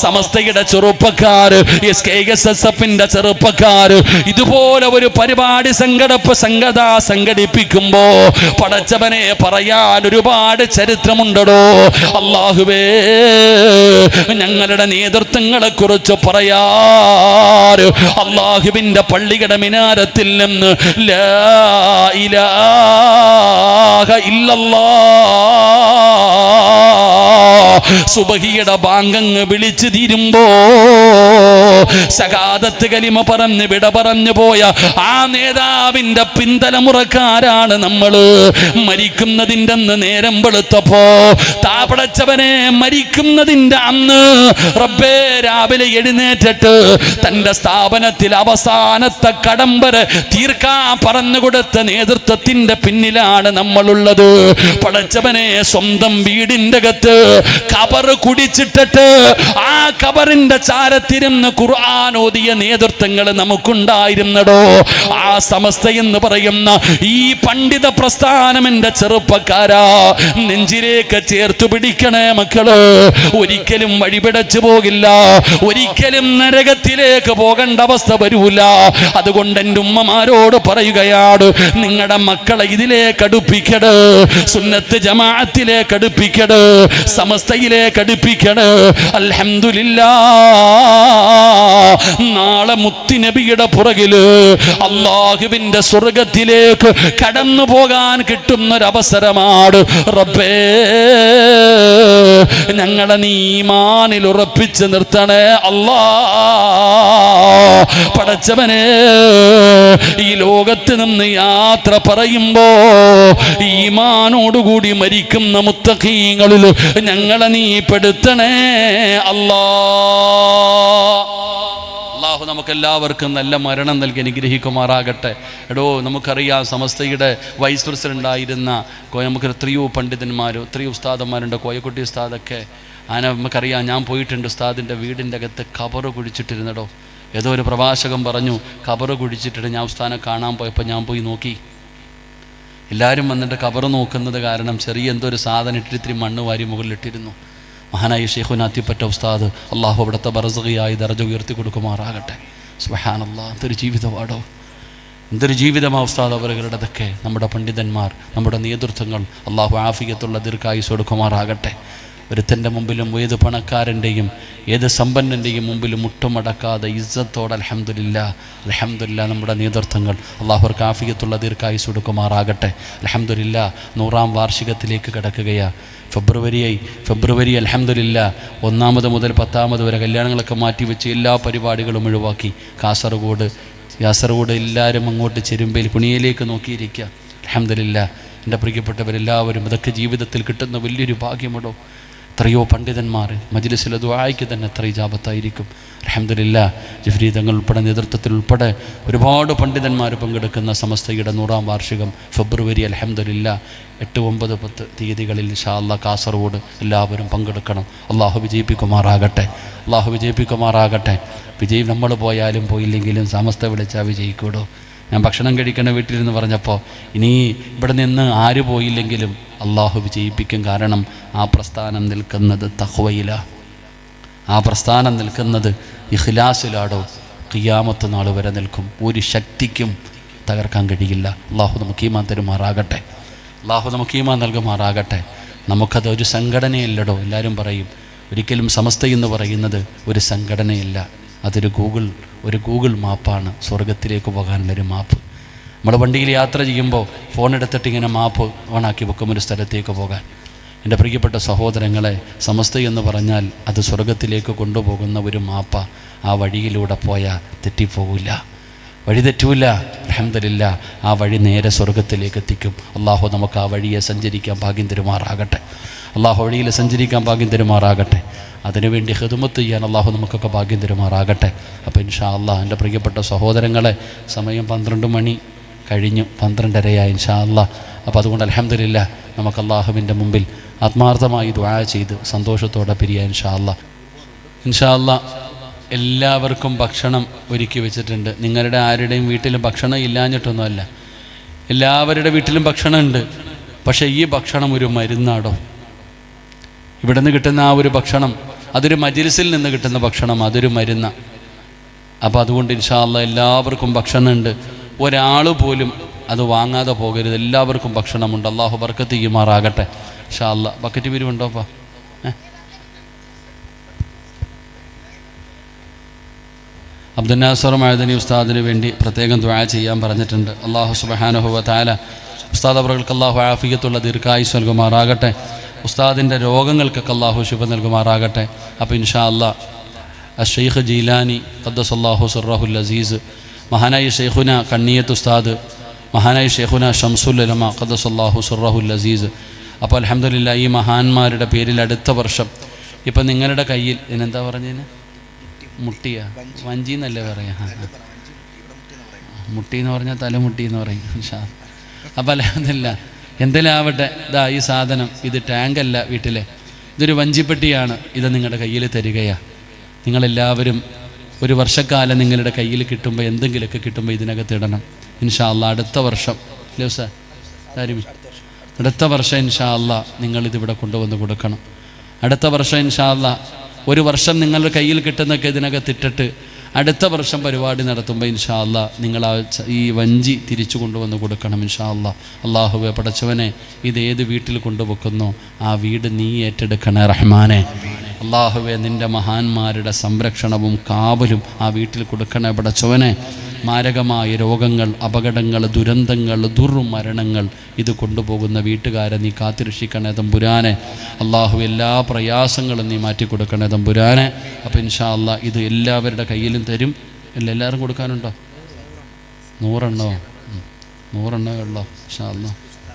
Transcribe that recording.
സമസ്തയുടെ ചെറുപ്പക്കാർ S K S S എഫിന്റെ ചെറുപ്പക്കാർ ഇതുപോലെ ഒരു പരിപാടി സംഘടപ്പ് സംഘത സംഘടിപ്പിക്കുമ്പോ പടച്ചവനെ പറയാൻ ഒരുപാട് ചരിത്രമുണ്ടടോ. അള്ളാഹുവേ ഞങ്ങളുടെ നേതൃത്വങ്ങളെ കുറിച്ച് പറയാറ് അള്ളാഹുവിന്റെ പള്ളിയുടെ മിനാരത്തിൽ നിന്ന് ഇല്ലല്ലാ സുബഹിയുടെ ബാങ്കങ്ങ് വിളിച്ചു തീരുമ്പോ സകാദത്ത് കലിമ പറഞ്ഞ് വിട പറഞ്ഞു പോയ ആ നേതാവിന്റെ പിന്തലമുറക്കാരാണ് നമ്മൾ. മരിക്കുന്നതിന്റെ അന്ന് നേരം വെളുത്തപ്പോ താപടച്ചവനെ മരിക്കുന്നതിന്റെ അന്ന് റബ്ബേ രാവിലെ എഴുന്നേറ്റിട്ട് തന്റെ സ്ഥാപനത്തിൽ അവസാനത്തെ കടമ്പര തീർക്കാൻ പറഞ്ഞു കൊടുത്ത നേതൃത്വത്തിന്റെ പിന്നിലാണ് നമ്മളുള്ളത്. പടച്ചവനെ സ്വന്തം വീടിന്റെ അകത്ത് കബറ് കുടിച്ചിട്ടിട്ട് ആ കബറിന്റെ ചാരത്തിരുന്ന് ഖുർആൻ ഓതിയ നേതൃത്വങ്ങൾ നമുക്കുണ്ടായിരുന്നടോ. ആ സമസ്ത എന്ന് പറയുന്ന ഈ പണ്ഡിത പ്രസ്ഥാനം എന്റെ ചെറുപ്പക്കാരാ. നെഞ്ചിലേക്ക് ചേർത്ത് പിടിക്കണേ മക്കൾ. ഒരിക്കലും വഴിപിടച്ചു പോകില്ല. ഒരിക്കലും നരകത്തിലേക്ക് പോകേണ്ട അവസ്ഥ വരൂല. അതുകൊണ്ട് എന്റെ ഉമ്മമാരോട് പറയുകയാണ് നിങ്ങളുടെ മക്കളെ ഇതിലേക്ക് അടുപ്പിക്കട്. സുന്നത്ത് ജമാഅത്തിലേക്ക് അടുപ്പിക്കട്. സമസ്തയിലേക്ക് അടുപ്പിക്കട് അൽഹംദുലില്ലാ. നാളെ മുത്തിനബിയുടെ പുറകിൽ അള്ളാഹുവിന്റെ സ്വർഗത്തിലേക്ക് കടന്നു പോകാൻ കിട്ടുന്നൊരവസരമാണ്. റബ്ബേ ഞങ്ങളെ നീമാനിൽ ഉറപ്പിച്ച് നിർത്തണേ. അല്ലാ പടച്ചവനെ. ഈ ലോകത്ത് നിന്ന് യാത്ര പറയുമ്പോ ഈമാനോടുകൂടി മരിക്കുന്ന മുത്തഖീങ്ങളിൽ ഞങ്ങളെ നീ പെടുത്തണേ. അല്ലാ. അള്ളാഹു നമുക്ക് എല്ലാവർക്കും നല്ല മരണം നൽകി അനുഗ്രഹിക്കുമാറാകട്ടെ. എടോ നമുക്കറിയാം സമസ്തയുടെ വൈസ് കോ- നമുക്ക് എത്രയോ പണ്ഡിതന്മാരും എത്രയോ ഉസ്താദന്മാരുണ്ട്. കോയക്കുട്ടി ഉസ്താദൊക്കെ. അങ്ങനെ നമുക്കറിയാം ഞാൻ പോയിട്ടുണ്ട് ഉസ്താദിന്റെ വീടിന്റെ അകത്ത് കബറ് കുഴിച്ചിട്ടിരുന്നടോ. ഏതോ ഒരു പ്രഭാഷകൻ പറഞ്ഞു കബറ് കുഴിച്ചിട്ടിട്ട് ഞാൻ സ്ഥാനം കാണാൻ പോയപ്പോൾ ഞാൻ പോയി നോക്കി. എല്ലാവരും വന്നിട്ട് കബറ് നോക്കുന്നത് കാരണം ചെറിയ എന്തോ ഒരു സാധനം ഇട്ടിട്ട് മണ്ണ് വാരി മുകളിലിട്ടിരുന്നു. മഹാനായ ഷെയ്ഖുൻ അത്തിപ്പറ്റ ഉസ്താദ് അള്ളാഹു അവിടുത്തെ ബറസുകയായി ദർജ ഉയർത്തി കൊടുക്കുമാറാകട്ടെ. സുഹാനല്ലാ എന്തൊരു ജീവിതമാടോ. എന്തൊരു ജീവിതമാ ഉസ്താദ് അവരുടേതൊക്കെ. നമ്മുടെ പണ്ഡിതന്മാർ നമ്മുടെ നേതൃത്വങ്ങൾ അള്ളാഹു ആഫിയത്തുള്ള ദീർഘായുസ് കൊടുക്കുമാറാകട്ടെ. ഒരുത്തന്റെ മുമ്പിലും ഏത് പണക്കാരന്റെയും ഏത് സമ്പന്നന്റെയും മുമ്പിലും മുട്ടുമടക്കാതെ ഇസ്സത്തോടെ അലഹമില്ല അലഹമില്ല നമ്മുടെ നേതൃത്വങ്ങൾ. അള്ളാഹുർ കാഫിയത്തുള്ള ദീർഘായുസ് കൊടുക്കുമാറാകട്ടെ. അലഹമില്ല നൂറാം വാർഷികത്തിലേക്ക് കിടക്കുകയാണ് ഫെബ്രുവരിയായി ഫെബ്രുവരി അലഹമില്ല ഒന്നാമത് മുതൽ പത്താമത് വരെ കല്യാണങ്ങളൊക്കെ മാറ്റിവെച്ച് എല്ലാ പരിപാടികളും ഒഴിവാക്കി. കാസർഗോഡ് കാസർഗോഡ് എല്ലാവരും അങ്ങോട്ട് ചെരുമ്പയിൽ കുണിയിലേക്ക് നോക്കിയിരിക്കുക അലഹമില്ല എന്റെ പ്രിയപ്പെട്ടവരെല്ലാവരും ഇതൊക്കെ ജീവിതത്തിൽ കിട്ടുന്ന വലിയൊരു ഭാഗ്യമുണ്ടോ? എത്രയോ പണ്ഡിതന്മാർ മജ്ലിസിൽ ദുആയ്ക്ക് തന്നെ എത്ര ഇജാബത്തായിരിക്കും. അലഹമില്ല ജഫ്രി തങ്ങൾ ഉൾപ്പെടെ നേതൃത്വത്തിൽ ഉൾപ്പെടെ ഒരുപാട് പണ്ഡിതന്മാർ പങ്കെടുക്കുന്ന സമസ്തയുടെ നൂറാം വാർഷികം ഫെബ്രുവരി അലഹമില്ല എട്ട് ഒമ്പത് പത്ത് തീയതികളിൽ ഷാല്ല കാസർഗോഡ് എല്ലാവരും പങ്കെടുക്കണം. അള്ളാഹു വിജയിപ്പിക്കുമാറാകട്ടെ. അള്ളാഹു വിജയിപ്പിക്കുമാറാകട്ടെ. വിജയ് നമ്മൾ പോയാലും പോയില്ലെങ്കിലും സമസ്ത വിളിച്ചാൽ വിജയിക്കൂടോ. ഞാൻ ഭക്ഷണം കഴിക്കണ വീട്ടിലിരുന്ന് പറഞ്ഞപ്പോൾ ഇനി ഇവിടെ നിന്ന് ആര് പോയില്ലെങ്കിലും അള്ളാഹു വിജയിപ്പിക്കും കാരണം ആ പ്രസ്ഥാനം നിൽക്കുന്നത് തഹ്വയില ആ പ്രസ്ഥാനം നിൽക്കുന്നത് ഇഖ്ലാസിലാടോ കിയാമത്ത് നാൾ വരെ നിൽക്കും. ഒരു ശക്തിക്കും തകർക്കാൻ കഴിയില്ല. അള്ളാഹു നമുക്ക് ഈമാൻ തരുമാറാകട്ടെ. അള്ളാഹു നമുക്ക് ഈമാൻ നൽകുമാറാകട്ടെ. നമുക്കത് ഒരു സംഘടനയല്ലടോ എല്ലാവരും പറയും. ഒരിക്കലും സമസ്ത എന്ന് പറയുന്നത് ഒരു സംഘടനയല്ല. അതൊരു ഗൂഗിൾ ഒരു ഗൂഗിൾ മാപ്പാണ്. സ്വർഗത്തിലേക്ക് പോകാനുള്ളൊരു മാപ്പ്. നമ്മൾ വണ്ടിയിൽ യാത്ര ചെയ്യുമ്പോൾ ഫോൺ എടുത്തിട്ട് ഇങ്ങനെ മാപ്പ് ഓണാക്കി വെക്കും ഒരു സ്ഥലത്തേക്ക് പോകാൻ. എന്റെ പ്രിയപ്പെട്ട സഹോദരങ്ങളെ സമസ്ത എന്ന് പറഞ്ഞാൽ അത് സ്വർഗത്തിലേക്ക് കൊണ്ടുപോകുന്ന ഒരു മാപ്പ ആ വഴിയിലൂടെ പോയാൽ തെറ്റിപ്പോകില്ല വഴി തെറ്റൂല അഹമ്മദില്ല ആ വഴി നേരെ സ്വർഗത്തിലേക്ക് എത്തിക്കും. അള്ളാഹു നമുക്ക് ആ വഴിയെ സഞ്ചരിക്കാൻ ഭാഗ്യം തരുമാറാകട്ടെ. അള്ളാഹു വഴിയിൽ സഞ്ചരിക്കാൻ ഭാഗ്യം തരുമാറാകട്ടെ. അതിനുവേണ്ടി ഹെതുമത്ത് ചെയ്യാൻ അള്ളാഹു നമുക്കൊക്കെ ഭാഗ്യം തരുമാറാകട്ടെ. അപ്പോൾ ഇൻഷാ അള്ളാഹ് എന്റെ പ്രിയപ്പെട്ട സഹോദരങ്ങളെ സമയം പന്ത്രണ്ട് മണി. കഴിഞ്ഞു പന്ത്രണ്ടരയായി ഇൻഷാ അള്ളാഹ് അപ്പോൾ അതുകൊണ്ട് അലഹമില്ല നമുക്ക് അള്ളാഹുവിന്റെ മുമ്പിൽ ആത്മാർത്ഥമായി ദ്വാ ചെയ്ത് സന്തോഷത്തോടെ പിരിയാൻ ഇൻഷാ ഇൻഷാല്ല ഇൻഷാ അള്ളാഹ് എല്ലാവർക്കും ഭക്ഷണം ഒരുക്കി വെച്ചിട്ടുണ്ട്. നിങ്ങളുടെ ആരുടെയും വീട്ടിലും ഭക്ഷണം ഇല്ലാഞ്ഞിട്ടൊന്നുമല്ല. എല്ലാവരുടെ വീട്ടിലും ഭക്ഷണമുണ്ട്. പക്ഷേ ഈ ഭക്ഷണം ഒരു മരുന്നാടോ? ഇവിടെ നിന്ന് കിട്ടുന്ന ആ ഒരു ഭക്ഷണം അതൊരു മജിലിസിൽ നിന്ന് കിട്ടുന്ന ഭക്ഷണം അതൊരു മരുന്ന. അപ്പോൾ അതുകൊണ്ട് ഇൻഷാല്ല എല്ലാവർക്കും ഭക്ഷണമുണ്ട്. ഒരാൾ പോലും അത് വാങ്ങാതെ പോകരുത്. എല്ലാവർക്കും ഭക്ഷണമുണ്ട്. അള്ളാഹു ബർക്കത്ത് ചെയ്യുമാറാകട്ടെ. അല്ല ബക്കറ്റ് പിരിവുണ്ടോപ്പാ അബ്ദുനാസർ മഴദനി ഉസ്താദിന് വേണ്ടി പ്രത്യേകം ദ്വാ ചെയ്യാൻ പറഞ്ഞിട്ടുണ്ട്. അള്ളാഹു സുബഹാനുഹുവ താല ഉസ്താദ് അവർക്ക് അള്ളാഹു ആഫിയത്തുള്ള ദീർഘായുസ് നൽകുമാറാകട്ടെ. ഉസ്താദിന്റെ രോഗങ്ങൾക്കൊക്കെ അള്ളാഹു ശുഭ നൽകുമാറാകട്ടെ. അപ്പോൾ ഇൻഷാ അല്ലാ അഷെയ്ഖ് ജീലാനി ഖദ്ദസ് അള്ളാഹു സുറാഹുൽ അസീസ് മഹാനായി ഷെയ്ഖുന കണ്ണിയത്ത് ഉസ്താദ് മഹാനായി ഷെയ്ഖുന ഷംസുല്ലമ ഖദസല്ലാഹു സുറഹുൽ അസീസ് അപ്പോൾ അലഹമ്മദില്ല ഈ മഹാന്മാരുടെ പേരിൽ അടുത്ത വർഷം ഇപ്പം നിങ്ങളുടെ കയ്യിൽ ഇതിനെന്താ പറഞ്ഞതിന് മുട്ടിയ? വഞ്ചി എന്നല്ലേ പറയാ. മുട്ടി എന്ന് പറഞ്ഞാൽ തലമുട്ടി എന്ന് പറയും ഇൻഷാ അപ്പം അലഹമില്ല എന്തെങ്കിലും ആവട്ടെ ഇതാ ഈ സാധനം ഇത് ടാങ്കല്ല വീട്ടിലെ ഇതൊരു വഞ്ചിപ്പെട്ടിയാണ് ഇത് നിങ്ങളുടെ കയ്യിൽ തരികയാണ് നിങ്ങളെല്ലാവരും ഒരു വർഷക്കാലം നിങ്ങളുടെ കയ്യിൽ കിട്ടുമ്പോൾ എന്തെങ്കിലുമൊക്കെ കിട്ടുമ്പോൾ ഇതിനകത്ത് ഇടണം. ഇൻഷാ അല്ല അടുത്ത വർഷം. ഇല്ലേ സാർ. അടുത്ത വർഷം ഇൻഷാ അല്ല നിങ്ങളിതിവിടെ കൊണ്ടുവന്ന് കൊടുക്കണം. അടുത്ത വർഷം ഇൻഷാ അല്ല ഒരു വർഷം നിങ്ങളുടെ കയ്യിൽ കിട്ടുന്നൊക്കെ ഇതിനകത്ത് ഇട്ടിട്ട് അടുത്ത വർഷം പരിപാടി നടത്തുമ്പോൾ ഇൻഷാ അല്ല നിങ്ങൾ ആ ഈ വഞ്ചി തിരിച്ചു കൊണ്ടുവന്ന് കൊടുക്കണം ഇൻഷാ അല്ല അള്ളാഹുവെ പടച്ചവനെ ഇത് ഏത് വീട്ടിൽ കൊണ്ടുവെക്കുന്നോ ആ വീട് നീ ഏറ്റെടുക്കണേ റഹ്മാനെ. അള്ളാഹുവെ നിന്റെ മഹാന്മാരുടെ സംരക്ഷണവും കാവലും ആ വീട്ടിൽ കൊടുക്കണേ. പടച്ചവനെ മാരകമായ രോഗങ്ങൾ അപകടങ്ങൾ ദുരന്തങ്ങൾ ദുർമരണങ്ങൾ ഇത് കൊണ്ടുപോകുന്ന വീട്ടുകാരെ നീ കാത്തിരക്ഷിക്കണേ തമ്പുരാനെ. അള്ളാഹു എല്ലാ പ്രയാസങ്ങളും നീ മാറ്റി കൊടുക്കണേ തമ്പുരാനെ. അപ്പോൾ ഇൻഷാ അല്ല ഇത് എല്ലാവരുടെ കയ്യിലും തരും. അല്ല എല്ലാവരും കൊടുക്കാനുണ്ടോ? നൂറെണ്ണോ? നൂറെണ്ണോ ഉള്ളോ? ഇൻഷാ അല്ലാ